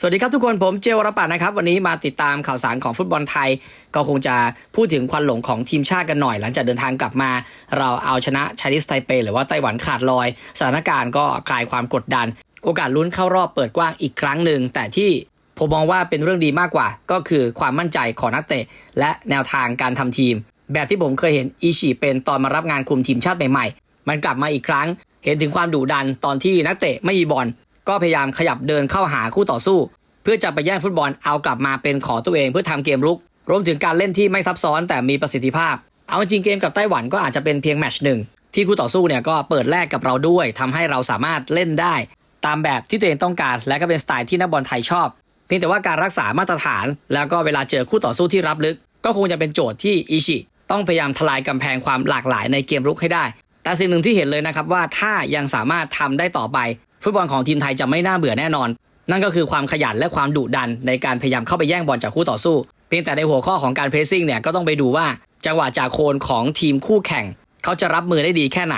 สวัสดีครับทุกคนผมเจวรปัตน์นะครับ วันนี้มาติดตามข่าวสารของฟุตบอลไทย ก็คงจะพูดถึงควันหลงของทีมชาติกันหน่อย หลังจากเดินทางกลับมา เราเอาชนะไชนีสไทเปหรือว่าไต้หวันขาดลอย สถานการณ์ก็คลายความกดดัน โอกาสลุ้นเข้ารอบเปิดกว้างอีกครั้งหนึ่ง แต่ที่ผมมองว่าเป็นเรื่องดีมากกว่า ก็คือความมั่นใจของนักเตะ และแนวทางการทำทีม แบบที่ผมเคยเห็นอีชีเป็นตอนมารับงานคุมทีมชาติใหม่ๆมันกลับมาอีกครั้ง เห็นถึงความดุดันตอนที่นักเตะไม่มีบอล ก็พยายามขยับเดินเข้าหาคู่ต่อสู้ เพื่อจะไปแย่งฟุตบอลเอากลับมาเป็นของตัวเองเพื่อทำเกมรุก รวมถึงการเล่นที่ไม่ซับซ้อนแต่มีประสิทธิภาพ เอาจริงเกมกับไต้หวันก็อาจจะเป็นเพียงแมชหนึ่งที่คู่ต่อสู้เนี่ยก็เปิดแลกกับเราด้วยทำให้เราสามารถเล่นได้ ตามแบบที่ตัวเองต้องการ และก็เป็นสไตล์ที่นักบอลไทยชอบ เพียงแต่ว่าการรักษามาตรฐาน แล้วก็เวลาเจอคู่ต่อสู้ที่รับลึก ก็คงจะเป็นโจทย์ที่อิชิต้องพยายามทลายกำแพงความหลากหลายในเกมรุกให้ได้ แต่สิ่งหนึ่งที่เห็นเลยนะครับว่าถ้ายังสามารถทำได้ต่อไป ฟุตบอลของทีมไทยจะไม่น่าเบื่อแน่นอน นั่นก็คือความขยันและความดุดันในการพยายามเข้าไปแย่งบอลจากคู่ต่อสู้ เพียงแต่ในหัวข้อของการเพรสซิ่งเนี่ยก็ต้องไปดูว่าจังหวะจากโคนของทีมคู่แข่ง เขาจะรับมือได้ดีแค่ไหน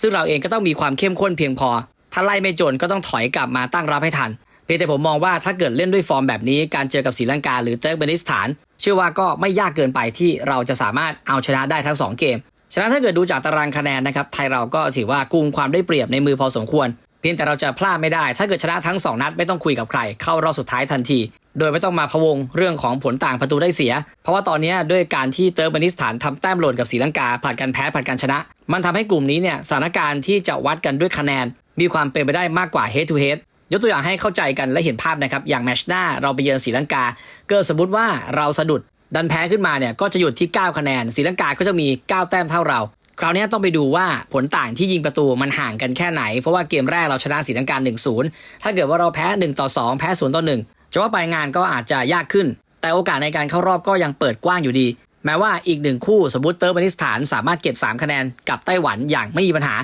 ซึ่งเราเองก็ต้องมีความเข้มข้นเพียงพอ ถ้าไล่ไม่จนก็ต้องถอยกลับมาตั้งรับให้ทัน เพียงแต่ผมมองว่าถ้าเกิดเล่นด้วยฟอร์มแบบนี้การเจอกับศรีลังกาหรือเติร์กเมนิสถาน เชื่อว่าก็ไม่ยากเกินไปที่เราจะสามารถเอาชนะได้ทั้งสองเกม ฉะนั้นถ้าเกิดดูจากตารางคะแนนนะครับไทยเราก็ถือว่ากุมความได้เปรียบในมือพอสมควร เพียงแต่เราจะพลาดไม่ได้ ถ้าเกิดชนะทั้ง 2 นัดไม่ต้องคุยกับใคร เข้ารอบสุดท้ายทันที โดยไม่ต้องมาพะวงเรื่องของผลต่างประตูได้เสีย เพราะว่าตอนนี้ด้วยการที่เติร์กเมนิสถานทำแต้มหล่นกับศรีลังกาผลัดกันแพ้ผลัดกันชนะ มันทำให้กลุ่มนี้เนี่ยสถานการณ์ที่จะวัดกันด้วยคะแนน มีความเป็นไปได้มากกว่า head to head ยกตัวอย่างให้เข้าใจกันและเห็นภาพนะครับอย่างแมชหน้าเราไปเยือนศรีลังกา เกิดสมมติว่าเราสะดุดดันแพ้ขึ้นมาเนี่ยก็จะหยุดที่ 9 คะแนนศรีลังกาก็จะมี 9 แต้มเท่าเรา คราวนี้ต้องไปดูว่าผลต่างที่ยิงประตูมันห่างกันแค่ไหน เพราะว่าเกมแรกเราชนะศรีลังกา1-0 ถ้าเกิดว่าเราแพ้ 1 ต่อ 2 แพ้ 0 ต่อ1จะว่าไปงานก็อาจจะยากขึ้น แต่โอกาสในการเข้ารอบก็ยังเปิดกว้างอยู่ดี แม้ว่าอีกหนึ่งคู่สมมติเติร์กเมนิสถานสามารถเก็บ 3 คะแนนกับไต้หวันอย่างไม่มีปัญหา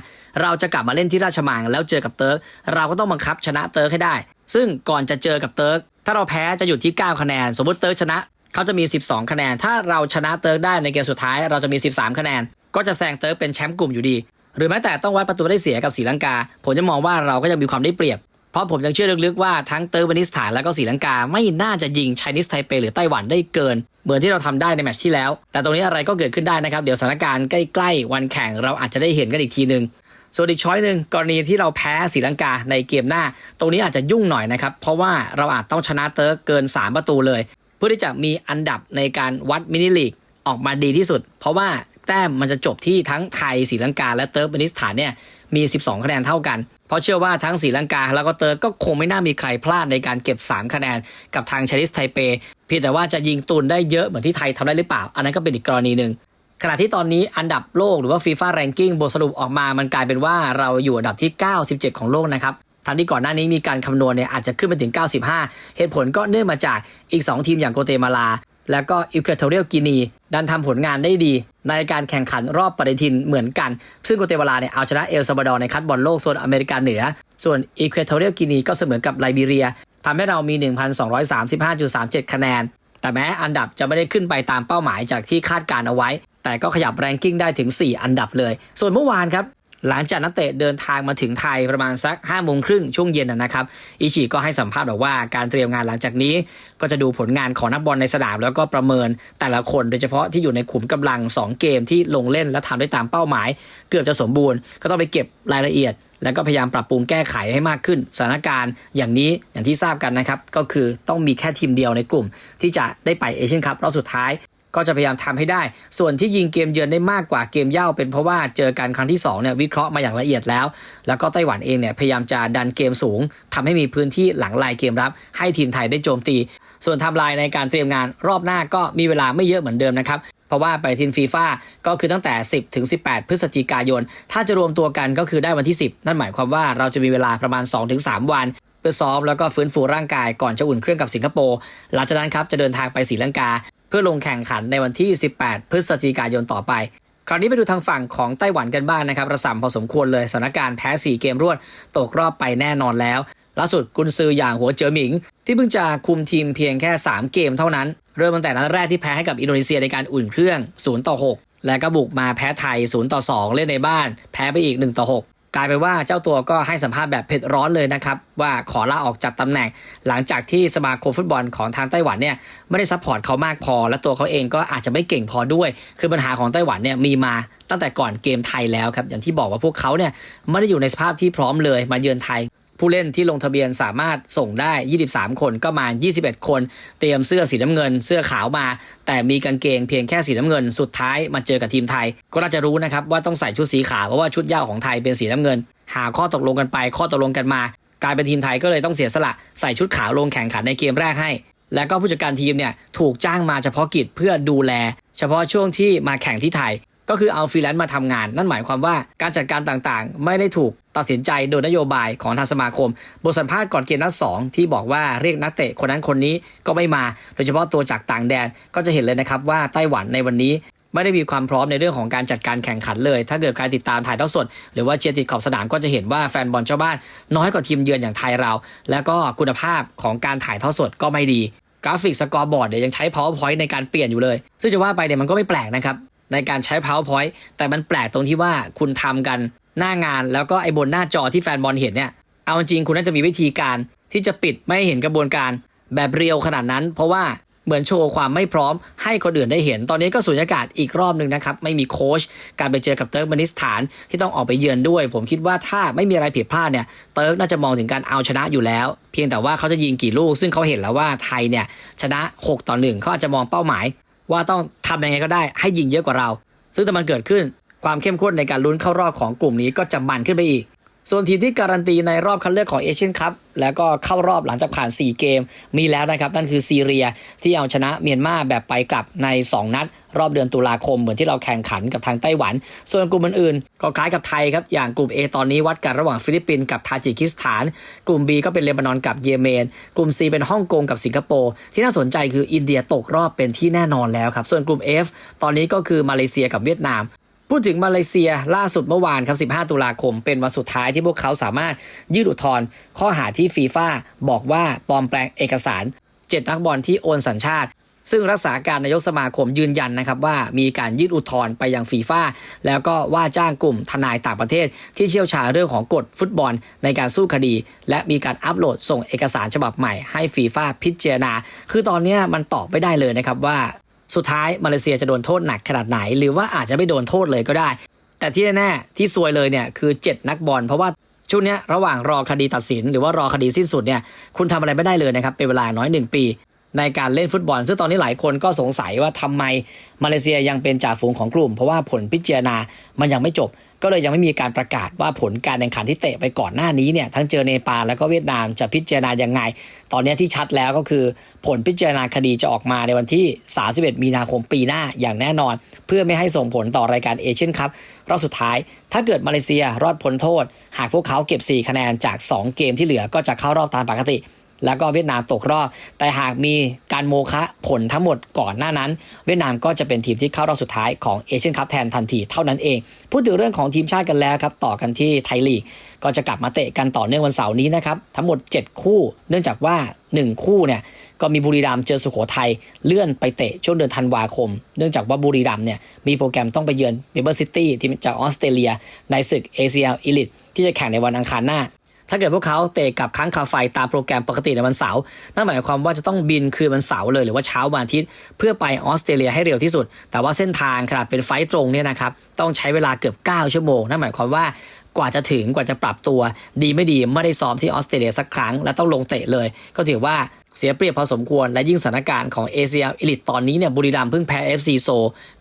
เราจะกลับมาเล่นที่ราชมังแล้วเจอกับเติร์กเราก็ต้องบังคับชนะเติร์กให้ได้ ซึ่งก่อนจะเจอกับเติร์กถ้าเราแพ้จะอยู่ที่ 9 คะแนน สมมติเติร์กชนะเขาจะมี 12 คะแนน ถ้าเราชนะเติร์กได้ในเกมสุดท้าย เราจะมี 13 คะแนน ก็จะแซงเติร์กเป็นแชมป์กลุ่มอยู่ดี หรือแม้แต่ต้องวัดประตูได้เสียกับศรีลังกา ผมจะมองว่าเราก็ยังมีความได้เปรียบ เพราะผมยังเชื่อลึกๆว่าทั้งเติร์กเมนิสถานและก็ศรีลังกา ไม่น่าจะยิงไชนีสไทเปหรือไต้หวันได้เกิน เหมือนที่เราทำได้ในแมตช์ที่แล้ว แต่ตรงนี้อะไรก็เกิดขึ้นได้นะครับเดี๋ยวสถานการณ์ใกล้ๆวันแข่งเราอาจจะได้เห็นกันอีกทีหนึ่งส่วนอีกช้อยหนึ่งกรณีที่เราแพ้ศรีลังกาในเกมหน้า ตรงนี้อาจจะยุ่งหน่อยนะครับ เพราะว่าเราอาจต้องชนะเติร์กเกิน 3 ประตูเลย เพื่อที่จะมีอันดับในการวัดมินิลีกออกมาดีที่สุด เพราะว่า แต้มมันจะจบที่ทั้งไทยศรีลังกา และเติร์กเมนิสถานเนี่ยมี 12 คะแนนเท่ากัน เพราะเชื่อว่าทั้งศรีลังกา แล้วก็เติร์กก็คงไม่น่ามีใครพลาดในการเก็บ 3 คะแนน กับทางชาริสไทเปเพียงแต่ว่าจะยิงตุนได้เยอะเหมือนที่ไทยทำได้หรือเปล่า อันนั้นก็เป็นอีกกรณีหนึ่งขณะที่ตอนนี้อันดับโลกหรือว่าฟีฟ่าแรงกิ้งบทสรุปออกมามันกลายเป็นว่าเราอยู่อันดับที่ 97 ของโลกนะครับทั้งที่ก่อนหน้านี้มีการคำนวณเนี่ยอาจจะขึ้นไปถึง 95 เหตุผลก็เนื่องมาจากอีก 2 ทีมอย่างโกเตมาลา แล้วก็อิควอเทอเรียลกินีดันทำผลงานได้ดี ในการแข่งขันรอบปฏิทินเหมือนกัน ซึ่งโกเตมาลาเนี่ยเอาชนะเอลซาบาดอร์ในคัดบอลโลกโซนอเมริกาเหนือ ส่วนอิควอเทอเรียลกินีก็เสมอกับไลบีเรียทำให้เรามี 1,235.37 คะแนน แต่แม้อันดับจะไม่ได้ขึ้นไปตามเป้าหมายจากที่คาดการเอาไว้ แต่ก็ขยับแรงกิ้งได้ถึง 4 อันดับเลย ส่วนเมื่อวานครับ หลังจากนักเตะเดินทางมาถึงไทยประมาณสัก5้าโมงครึ่งช่วงเย็นนะครับ อิชิก็ให้สัมภาษณ์บอกว่าการเตรียมงานหลังจากนี้ ก็จะดูผลงานของนักบอลในสนามแล้วก็ประเมินแต่ละคนโดยเฉพาะที่อยู่ในขุมกำลัง 2 เกมที่ลงเล่นและทำได้ตามเป้าหมาย เกือบจะสมบูรณ์ ก็ต้องไปเก็บรายละเอียด แล้วก็พยายามปรับปรุงแก้ไขให้มากขึ้น สถานการณ์อย่างนี้อย่างที่ทราบกันนะครับก็คือต้องมีแค่ทีมเดียวในกลุ่ม ที่จะได้ไปเอเชียนคัพรอบสุดท้าย ก็จะพยายามทำให้ได้ ส่วนที่ยิงเกมเยือนได้มากกว่าเกมเย่าเป็นเพราะว่าเจอกันครั้งที่2เนี่ยวิเคราะห์มาอย่างละเอียดแล้ว แล้วก็ไต้หวันเองเนี่ยพยายามจะดันเกมสูงทำให้มีพื้นที่หลังลายเกมรับ ให้ทีมไทยได้โจมตี ส่วนทำลายในการเตรียมงานรอบหน้าก็มีเวลาไม่เยอะเหมือนเดิมนะครับเพราะว่าไปทีมฟีฟ่าก็คือตั้งแต่ 10 ถึง 18 พฤศจิกายน ถ้าจะรวมตัวกันก็คือได้วันที่ 10 นั่นหมายความว่าเราจะมีเวลาประมาณ 2-3 วัน เพื่อซ้อมแล้วก็ฟื้นฟูร่างกายก่อนจะอุ่นเครื่องกับสิงคโปร์หลังจากนั้นครับจะเดินทางไปศรีลังกา เพื่อลงแข่งขันในวันที่ 18 พฤศจิกายนต่อไป คราวนี้ไปดูทางฝั่งของไต้หวันกันบ้างนะครับ ระสำพอสมควรเลยสถานการณ์แพ้ 4 เกมรวด ตกรอบไปแน่นอนแล้วล่าสุดกุนซืออย่างหัวเจอหมิง ที่เพิ่งจะคุมทีมเพียงแค่ 3 เกมเท่านั้น เริ่มตั้งแต่นัดแรกที่แพ้ให้กับอินโดนีเซียในการอุ่นเครื่อง0ต่อ6แล้วก็บุกมาแพ้ไทย0ต่อ2เล่นในบ้าน แพ้ไปอีก1ต่อ6 กลายเป็นว่าเจ้าตัวก็ให้สัมภาษณ์แบบเผ็ดร้อนเลยนะครับ ว่าขอลาออกจากตำแหน่ง หลังจากที่สมาคมฟุตบอลของทางไต้หวันเนี่ยไม่ได้ซัพพอร์ตเขามากพอ และตัวเขาเองก็อาจจะไม่เก่งพอด้วย คือปัญหาของไต้หวันเนี่ยมีมาตั้งแต่ก่อนเกมไทยแล้วครับอย่างที่บอกว่าพวกเขาเนี่ยไม่ได้อยู่ในสภาพที่พร้อมเลยมาเยือนไทย ผู้เล่นที่ลงทะเบียนสามารถส่งได้ 23 คนก็มา 21 คน เตรียมเสื้อสีน้ำเงิน เสื้อขาวมา แต่มีกางเกงเพียงแค่สีน้ำเงิน สุดท้ายมาเจอกับทีมไทย ก็น่าจะรู้นะครับว่าต้องใส่ชุดสีขาวเพราะว่าชุดเย้าของไทยเป็นสีน้ำเงิน หาข้อตกลงกันไป ข้อตกลงกันมา กลายเป็นทีมไทยก็เลยต้องเสียสละใส่ชุดขาวลงแข่งขันในเกมแรกให้ แล้วก็ผู้จัดการทีมเนี่ยถูกจ้างมาเฉพาะกิจเพื่อดูแล เฉพาะช่วงที่มาแข่งที่ไทย ก็คือเอาฟรีแลนซ์มาทำงาน นั่นหมายความว่าการจัดการต่างๆ ไม่ได้ถูกตัดสินใจโดยนโยบายของทางสมาคม บทสัมภาษณ์ก่อนเกมนัดสองที่บอกว่าเรียกนักเตะคนนั้นคนนี้ก็ไม่มา โดยเฉพาะตัวจากต่างแดนก็จะเห็นเลยนะครับว่าไต้หวันในวันนี้ไม่ได้มีความพร้อมในเรื่องของการจัดการแข่งขันเลย ถ้าเกิดใครติดตามถ่ายทอดสด หรือว่าเชียร์ติดขอบสนามก็จะเห็นว่าแฟนบอลเจ้าบ้าน น้อยกว่าทีมเยือนอย่างไทยเรา แล้วก็คุณภาพของการถ่ายทอดสดก็ไม่ดี กราฟิกสกอร์บอร์ดเนี่ยยังใช้ powerpoint ในการเปลี่ยนอยู่เลย ซึ่งจะว่าไปเนี่ยมันก็ไม่แปลกนะครับ ในการใช้ powerpoint แต่มันแปลกตรงที่ว่าคุณทำกันหน้างานแล้วก็ไอ้บนหน้าจอที่แฟนบอลเห็นเนี่ย เอาจริงคุณน่าจะมีวิธีการที่จะปิดไม่ให้เห็นกระบวนการแบบเรียวขนาดนั้น เพราะว่าเหมือนโชว์ความไม่พร้อมให้คนอื่นได้เห็น ตอนนี้ก็สูญญากาศอีกรอบหนึ่งนะครับ ไม่มีโค้ชการไปเจอกับเติร์กเมนิสถานที่ต้องออกไปเยือนด้วย ผมคิดว่าถ้าไม่มีอะไรผิดพลาดเนี่ยเติร์กน่าจะมองถึงการเอาชนะอยู่แล้ว เพียงแต่ว่าเขาจะยิงกี่ลูก ซึ่งเขาเห็นแล้วว่าไทยเนี่ยชนะ 6 ต่อ 1เขาอาจจะมองเป้าหมาย ว่าต้องทำยังไงก็ได้ให้ยิงเยอะกว่าเรา ซึ่งถ้ามันเกิดขึ้นความเข้มข้นในการลุ้นเข้ารอบของกลุ่มนี้ก็จะมันขึ้นไปอีก ส่วนทีมที่การันตีในรอบคัดเลือกของเอเชียนคัพแล้วก็เข้ารอบหลังจากผ่าน 4 เกมมีแล้วนะครับ นั่นคือซีเรียที่เอาชนะเมียนมาแบบไปกลับใน 2 นัด รอบเดือนตุลาคม เหมือนที่เราแข่งขันกับทางไต้หวัน ส่วนกลุ่มอื่นๆ ก็คล้ายกับไทยครับ อย่างกลุ่ม A ตอนนี้วัดกันระหว่างฟิลิปปินส์กับทาจิกิสถาน กลุ่ม B ก็เป็นเลบานอนกับเยเมน กลุ่ม C เป็นฮ่องกงกับสิงคโปร์ที่น่าสนใจคืออินเดียตกรอบเป็นที่แน่นอนแล้วครับส่วนกลุ่ม F ตอนนี้ก็คือมาเลเซียกับเวียดนาม พูดถึงมาเลเซียล่าสุดเมื่อวานครับ 15 ตุลาคม เป็นวันสุดท้ายที่พวกเขาสามารถยื่นอุทธรณ์ข้อหาที่ฟีฟ่าบอกว่าปลอมแปลงเอกสาร 7 นักบอลที่โอนสัญชาติ ซึ่งรักษาการนายกสมาคมยืนยันนะครับว่ามีการยื่นอุทธรณ์ไปยังฟีฟ่าแล้วก็ว่าจ้างกลุ่มทนายต่างประเทศ ที่เชี่ยวชาญเรื่องของกฎฟุตบอลในการสู้คดี และมีการอัปโหลดส่งเอกสารฉบับใหม่ให้ฟีฟ่าพิจารณา คือตอนนี้มันตอบไม่ได้เลยนะครับว่า สุดท้ายมาเลเซียจะโดนโทษหนักขนาดไหน หรือว่าอาจจะไม่โดนโทษเลยก็ได้ แต่ที่แน่ๆที่ซวยเลยเนี่ยคือ 7 นักบอลเพราะว่าช่วงนี้ระหว่างรอคดีตัดสิน หรือว่ารอคดีสิ้นสุดเนี่ยคุณทำอะไรไม่ได้เลยนะครับเป็นเวลาน้อย 1 ปี ในการเล่นฟุตบอล ซึ่งตอนนี้หลายคนก็สงสัยว่าทำไมมาเลเซียยังเป็นจ่าฝูงของกลุ่ม เพราะว่าผลพิจารณามันยังไม่จบ ก็เลยยังไม่มีการประกาศว่าผลการแข่งขันที่เตะไปก่อนหน้านี้เนี่ยทั้งเจอเนปาลแล้วก็เวียดนามจะพิจารณายังไง ตอนนี้ที่ชัดแล้วก็คือผลพิจารณาคดีจะออกมาในวันที่ 31 มีนาคมปีหน้าอย่างแน่นอน เพื่อไม่ให้ส่งผลต่อรายการเอเชียนคัพรอบสุดท้าย ถ้าเกิดมาเลเซียรอดพ้นโทษ หากพวกเขาเก็บ 4 คะแนนจาก 2 เกมที่เหลือก็จะเข้ารอบตามปกติ แล้วก็เวียดนามตกรอบ แต่หากมีการโมคะผลทั้งหมดก่อนหน้านั้น เวียดนามก็จะเป็นทีมที่เข้ารอบสุดท้ายของเอเชียนคัพแทนทันทีเท่านั้นเอง พูดถึงเรื่องของทีมชาติกันแล้วครับ ต่อกันที่ไทยลีก ก็จะกลับมาเตะกันต่อเนื่องวันเสาร์นี้นะครับ ทั้งหมด 7 คู่ เนื่องจากว่า 1 คู่เนี่ยก็มีบุรีรัมย์เจอสุโขทัยเลื่อนไปเตะช่วงเดือนธันวาคม เนื่องจากว่าบุรีรัมย์เนี่ยมีโปรแกรมต้องไปเยือนเมเบอร์ซิตี้ทีมจากออสเตรเลียในศึก ACL Elite ที่จะแข่งในวันอังคารหน้า ถ้าเกิดพวกเขาเตะกับค้างคาไฟตามโปรแกรมปกติในวันเสาร์นั่นหมายความว่าจะต้องบินคืนวันเสาร์เลยหรือว่าเช้าวันอาทิตย์เพื่อไปออสเตรเลียให้เร็วที่สุด แต่ว่าเส้นทางขนาดเป็นไฟตรงเนี่ยนะครับต้องใช้เวลาเกือบ 9 ชั่วโมงนั่นหมายความว่ากว่าจะถึงกว่าจะปรับตัว ดีไม่ดีไม่ได้ซ้อมที่ออสเตรเลียสักครั้ง และต้องลงเตะเลย ก็ถือว่าเสียเปรียบพอสมควรและยิ่งสถานการณ์ของเอเชียอลิตตอนนี้เนี่ยบุรีรัมย์เพิ่งแพ้ FC โซ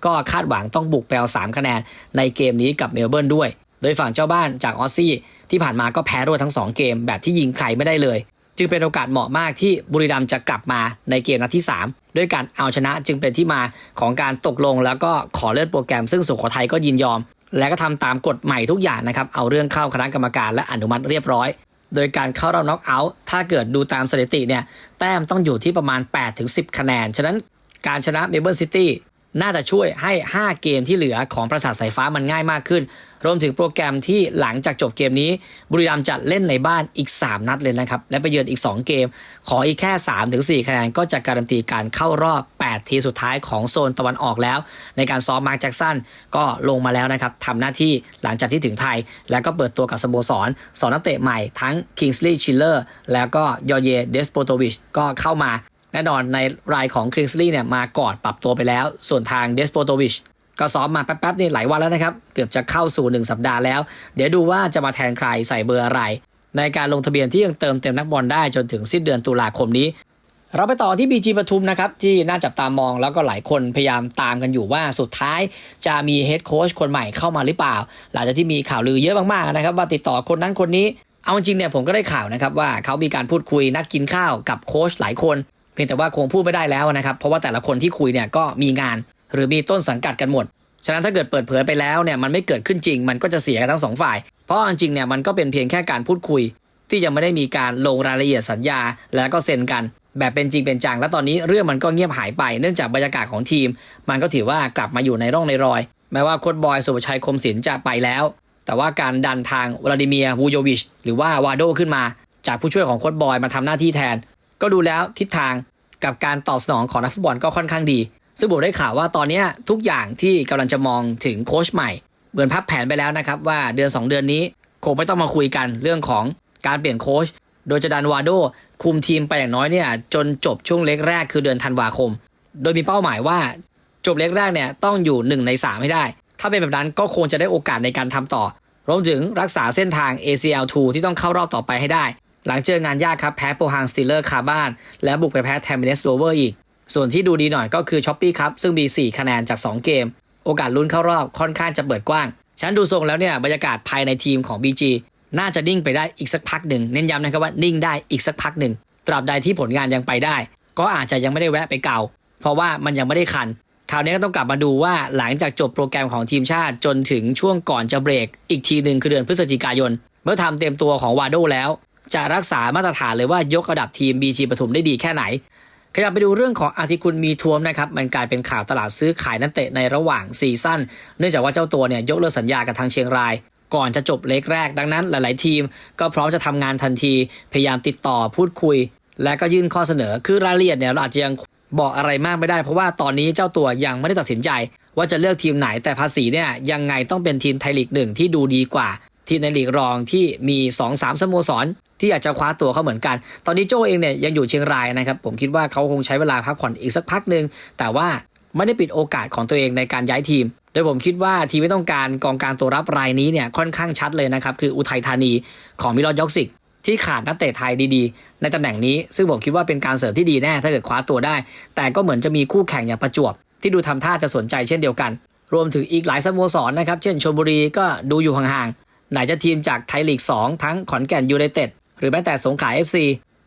ก็คาดหวังต้องบุกไปเอา3คะแนนในเกมนี้กับเมลเบิร์นด้วย โดยฝั่งเจ้าบ้านจากออสซี่ที่ผ่านมาก็แพ้รวดทั้ง 2 เกม แบบที่ยิงใครไม่ได้เลย จึงเป็นโอกาสเหมาะมากที่บุรีรัมย์จะกลับมาในเกมนัดที่ 3 ด้วยการเอาชนะจึงเป็นที่มาของการตกลงแล้วก็ขอเลื่อนโปรแกรมซึ่งสุโขทัยก็ยินยอม และก็ทำตามกฎใหม่ทุกอย่างนะครับเอาเรื่องเข้าคณะกรรมการและอนุมัติเรียบร้อย โดยการเข้ารอบน็อกเอาท์ถ้าเกิดดูตามสถิติเนี่ยแต้มต้องอยู่ที่ประมาณ 8-10 คะแนนฉะนั้นการชนะเมเบิลซิตี้ น่าจะช่วยให้ 5 เกมที่เหลือของประสาทสายฟ้ามันง่ายมากขึ้น รวมถึงโปรแกรมที่หลังจากจบเกมนี้ บุรีรัมย์จะเล่นในบ้านอีก 3 นัดเลยนะครับ และไปเยือนอีก 2 เกม ขออีกแค่ 3-4 คะแนนก็จะการันตีการเข้ารอบ 8 ทีสุดท้ายของโซนตะวันออกแล้ว ในการซ้อมมาร์คแจ็กสันก็ลงมาแล้วนะครับทำหน้าที่หลังจากที่ถึงไทย แล้วก็เปิดตัวกับสโมสรสอนนักเตะใหม่ทั้ง Kingsley Schiller แล้วก็ยอเยเดสโปโตวิชก็เข้ามา แน่นอนในรายของ Kingsley เนี่ยมาก่อนปรับตัวไปแล้ว ส่วนทางเดสโปโตวิชก็ซ้อมมาแป๊บๆนี่หลายวันแล้วนะครับ เกือบจะเข้าสู่ 1 สัปดาห์แล้ว เดี๋ยวดูว่าจะมาแทนใครใส่เบอร์อะไร ในการลงทะเบียนที่ยังเติมเต็มนักบอลได้จนถึงสิ้นเดือนตุลาคมนี้ เราไปต่อที่ BG ปทุมนะครับ ที่น่าจับตามองแล้วก็หลายคนพยายามตามกันอยู่ว่าสุดท้ายจะมีเฮดโค้ชคนใหม่เข้ามาหรือเปล่า หลังจากที่มีข่าวลือเยอะมากๆนะครับ ว่าติดต่อคนนั้นคนนี้เอาจริงเนี่ยผมก็ได้ข่าวนะครับว่าเขามีการพูดคุยนัดกินข้าวกับโค้ชหลายคน เพียงแต่ว่าคงพูดไม่ได้แล้วนะครับเพราะว่าแต่ละคนที่คุยเนี่ยก็มีงาน หรือมีต้นสังกัดกันหมดฉะนั้นถ้าเกิดเปิดเผยไปแล้วเนี่ยมันไม่เกิดขึ้นจริง มันก็จะเสียกันทั้งสองฝ่าย เพราะจริงเนี่ยมันก็เป็นเพียงแค่การพูดคุย ที่ยังไม่ได้มีการลงรายละเอียดสัญญา แล้วก็เซ็นกัน แบบเป็นจริงเป็นจัง แล้วตอนนี้เรื่องมันก็เงียบหายไปเนื่องจากบรรยากาศของทีม มันก็ถือว่ากลับมาอยู่ในร่องในรอย แม้ว่าโค้ชบอยสุภชัยคมศิลป์จะไปแล้ว แต่ว่าการดันทางวลาดิเมียวูโยวิชหรือว่าวาโดขึ้นมา จากผู้ช่วยของโค้ชบอยมาทำหน้าที่แทน ก็ดูแล้วทิศทางกับการตอบสนองของนักฟุตบอลก็ค่อนข้างดี ซึ่งผมได้ข่าวว่าตอนนี้ทุกอย่างที่กำลังจะมองถึงโค้ชใหม่เหมือนพับแผนไปแล้วนะครับว่าเดือน 2 เดือนนี้คงไม่ต้องมาคุยกันเรื่องของการเปลี่ยนโค้ชโดยจะดันวาโดคุมทีมไปอย่างน้อยเนี่ยจนจบช่วงเล็กแรกคือเดือนธันวาคม โดยมีเป้าหมายว่าจบเล็กแรกเนี่ยต้องอยู่ 1 ใน 3 ให้ได้ ถ้าเป็นแบบนั้นก็คงจะได้โอกาสในการทำต่อ รวมถึงรักษาเส้นทาง ACL2 ที่ต้องเข้ารอบต่อไปให้ได้ หลังเจองานยากครับแพ้โปรฮังสติลเลอร์คาบ้าน และบุกไปแพ้แทมเบเนสโรเวอร์อีก ส่วนที่ดูดีหน่อยก็คือช้อปปี้ครับซึ่งมี 4 คะแนนจาก 2 เกม โอกาสลุ้นเข้ารอบค่อนข้างจะเปิดกว้าง ฉันดูทรงแล้วเนี่ยบรรยากาศภายในทีมของ BG น่าจะนิ่งไปได้อีกสักพักหนึ่งเน้นย้ำนะครับว่านิ่งได้อีกสักพักหนึ่งตราบใดที่ผลงานยังไปได้ ก็อาจจะยังไม่ได้แวะไปเก่า เพราะว่ามันยังไม่ได้คันคราวนี้ก็ต้องกลับมาดูว่าหลังจากจบโปรแกรมของทีมชาติจนถึงช่วงก่อนจะเบรก อีกทีหนึ่งคือเดือนพฤศจิกายน เมื่อทำเต็มตัวของวาโดแล้ว จะรักษามาตรฐานเลยว่ายกระดับทีม BG ปทุมได้ดีแค่ไหนขยับไปดูเรื่องของอาทิคุณมีทวมนะครับ มันกลายเป็นข่าวตลาดซื้อขายนักเตะในระหว่างซีซั่น เนื่องจากว่าเจ้าตัวเนี่ยยกเลิกสัญญากับทางเชียงราย ก่อนจะจบเล็กแรก ดังนั้นหลาย ๆ ทีม ก็พร้อมจะทำงานทันที พยายามติดต่อพูดคุย และก็ยื่นข้อเสนอ คือรายละเอียดเนี่ยเราอาจจะยังบอกอะไรมากไม่ได้ เพราะว่าตอนนี้เจ้าตัวยังไม่ได้ตัดสินใจ ว่าจะเลือกทีมไหน แต่ภาษีเนี่ยยังไงต้องเป็นทีมไทยลีกหนึ่งที่ดูดีกว่า ทีมในลีกรองที่มี2อสามสโมสร ที่อยากจะคว้าตัวเขาเหมือนกัน ตอนนี้โจเองเนี่ยยังอยู่เชียงรายนะครับ ผมคิดว่าเขาคงใช้เวลาพักผ่อนอีกสักพักหนึ่งแต่ว่าไม่ได้ปิดโอกาสของตัวเองในการย้ายทีม โดยผมคิดว่าทีมไม่ต้องการกองกลางตัวรับรายนี้เนี่ยค่อนข้างชัดเลยนะครับ คืออุทัยธานีของมิลอดยอกซิกที่ขาดนักเตะไทยดีๆ ในตำแหน่งนี้ ซึ่งผมคิดว่าเป็นการเสริมที่ดีแน่ถ้าเกิดคว้าตัวได้ แต่ก็เหมือนจะมีคู่แข่งอย่างประจวบ ที่ดูทำท่าจะสนใจเช่นเดียวกัน รวมถึงอีกหลายสโมสรนะครับ เช่นชลบุรีก็ดูอยู่ห่างๆไหนจะทีมจากไทยลีก 2 ทั้งขอนแก่นยูไนเต็ด หรือแม้แต่สงขลา FC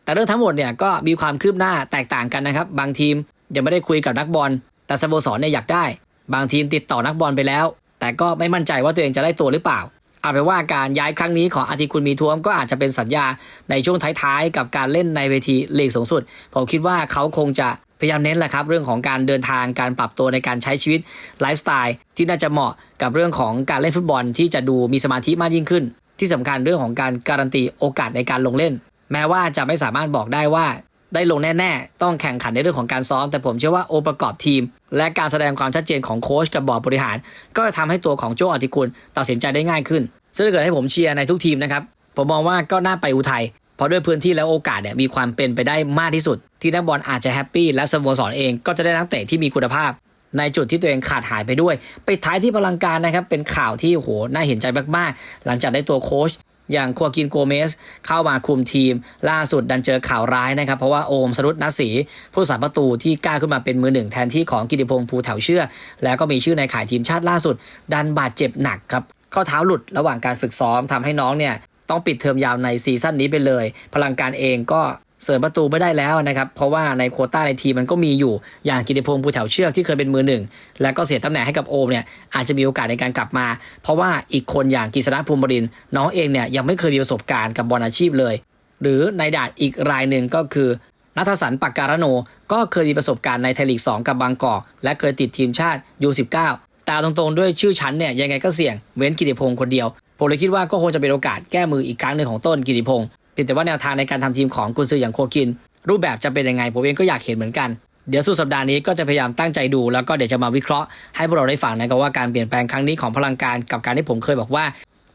แต่เรื่องทั้งหมดเนี่ยก็มีความคืบหน้าแตกต่างกันนะครับ บางทีมยังไม่ได้คุยกับนักบอล แต่สโมสรเนี่ยอยากได้ บางทีมติดต่อนักบอลไปแล้ว แต่ก็ไม่มั่นใจว่าตัวเองจะได้ตัวหรือเปล่าเอาเป็นว่าการย้ายครั้งนี้ของอาทิคุณมีทวมก็อาจจะเป็นสัญญาในช่วงท้ายๆ กับการเล่นในเวทีลีกสูงสุด ผมคิดว่าเขาคงจะพยายามเน้นแหละครับ เรื่องของการเดินทางการปรับตัวในการใช้ชีวิตไลฟ์สไตล์ที่น่าจะเหมาะกับเรื่องของการเล่นฟุตบอลที่จะดูมีสมาธิมากยิ่งขึ้น ที่สำคัญเรื่องของการการันตีโอกาสในการลงเล่น แม้ว่าจะไม่สามารถบอกได้ว่า ได้ลงแน่ๆ ต้องแข่งขันในเรื่องของการซ้อม แต่ผมเชื่อว่าโอประกอบทีม และการแสดงความชัดเจนของโค้ชกับบอร์ดบริหาร ก็จะทำให้ตัวของโจอธิกุลตัดสินใจได้ง่ายขึ้น ซึ่งเกิดให้ผมเชียร์ในทุกทีมนะครับผมมองว่าก็น่าไปอุทัยเพราะด้วยพื้นที่และโอกาสเนี่ยมีความเป็นไปได้มากที่สุด ที่นักบอลอาจจะแฮปปี้และสโมสรเองก็จะได้นักเตะที่มีคุณภาพ ในจุดที่ตัวเองขาดหายไปด้วย ไปท้ายที่พลังการนะครับ เป็นข่าวที่โหน่าเห็นใจมากๆ หลังจากได้ตัวโค้ชอย่างคัวกินโกเมสเข้ามาคุมทีม ล่าสุดดันเจอข่าวร้ายนะครับ เพราะว่าโอมสรุตนัสศรีผู้สาประตูที่กล้าขึ้นมาเป็นมือหนึ่งแทนที่ของกิติพงษ์ภูแถวเชื่อ แล้วก็มีชื่อในข่ายทีมชาติล่าสุด ดันบาดเจ็บหนักครับข้อเท้าหลุดระหว่างการฝึกซ้อมทำให้น้องเนี่ยต้องปิดเทอมยาวในซีซั่นนี้ไปเลย พลังการเองก็ เสริมประตูไม่ได้แล้วนะครับ เพราะว่าในโควต้าในทีมมันก็มีอยู่อย่างกิติพงษ์ภูแถวเชือกที่เคยเป็นมือหนึ่ง แล้วก็เสียตำแหน่งให้กับโอมเนี่ยอาจจะมีโอกาสในการกลับมา เพราะว่าอีกคนอย่างกิษณะภูมิบรินน้องเองเนี่ยยังไม่เคยมีประสบการณ์กับบอลอาชีพเลย หรือในด่านอีกรายหนึ่งก็คือนัทสันปักการโน ก็เคยมีประสบการณ์ในไทยลีก 2 กับบางกอกและเคยติดทีมชาติ U19 แต่เอาตรงๆด้วยชื่อชั้นเนี่ยยังไงก็เสี่ยงเว้นกิติพงศ์คนเดียวผมเลยคิดว่าก็คงจะเป็นโอกาสแก้มืออีกครั้งหนึ่งของต้นกิติพงศ์ พียงแต่ว่าแนวทางในการทำทีมของกุนซืออย่างโคกิน รูปแบบจะเป็นยังไงผมเองก็อยากเห็นเหมือนกัน เดี๋ยวสุดสัปดาห์นี้ก็จะพยายามตั้งใจดูแล้วก็เดี๋ยวจะมาวิเคราะห์ให้พวกเราได้ฟังนะครับว่าการเปลี่ยนแปลงครั้งนี้ของพลังการกับการที่ผมเคยบอกว่า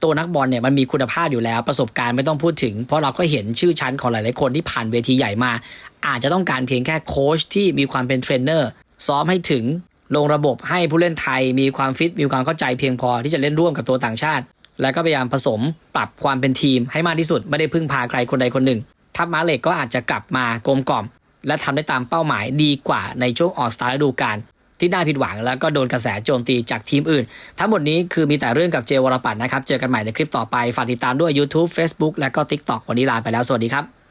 ตัวนักบอลเนี่ยมันมีคุณภาพอยู่แล้วประสบการณ์ไม่ต้องพูดถึง เพราะเราก็เห็นชื่อชั้นของหลายๆคนที่ผ่านเวทีใหญ่มา อาจจะต้องการเพียงแค่โค้ชที่มีความเป็นเทรนเนอร์ซ้อมให้ถึงลงระบบให้ผู้เล่นไทยมีความฟิตมีความเข้าใจเพียงพอที่จะเล่นร่วมกับตัวต่างชาติ แล้วก็พยายามผสมปรับความเป็นทีมให้มากที่สุดไม่ได้พึ่งพาใครคนใดคนหนึ่ง ทัพม้าเหล็กก็อาจจะกลับมากลมกล่อม และทำได้ตามเป้าหมายดีกว่าในช่วงออสตาร์ฤดูกาลที่น่าผิดหวังแล้วก็โดนกระแสโจมตีจากทีมอื่น ทั้งหมดนี้คือมีแต่เรื่องกับเจวรปัตนนะครับ เจอกันใหม่ในคลิปต่อไป ฝากติดตามด้วย YouTube Facebook และก็ TikTok วันนี้ลาไปแล้ว สวัสดีครับ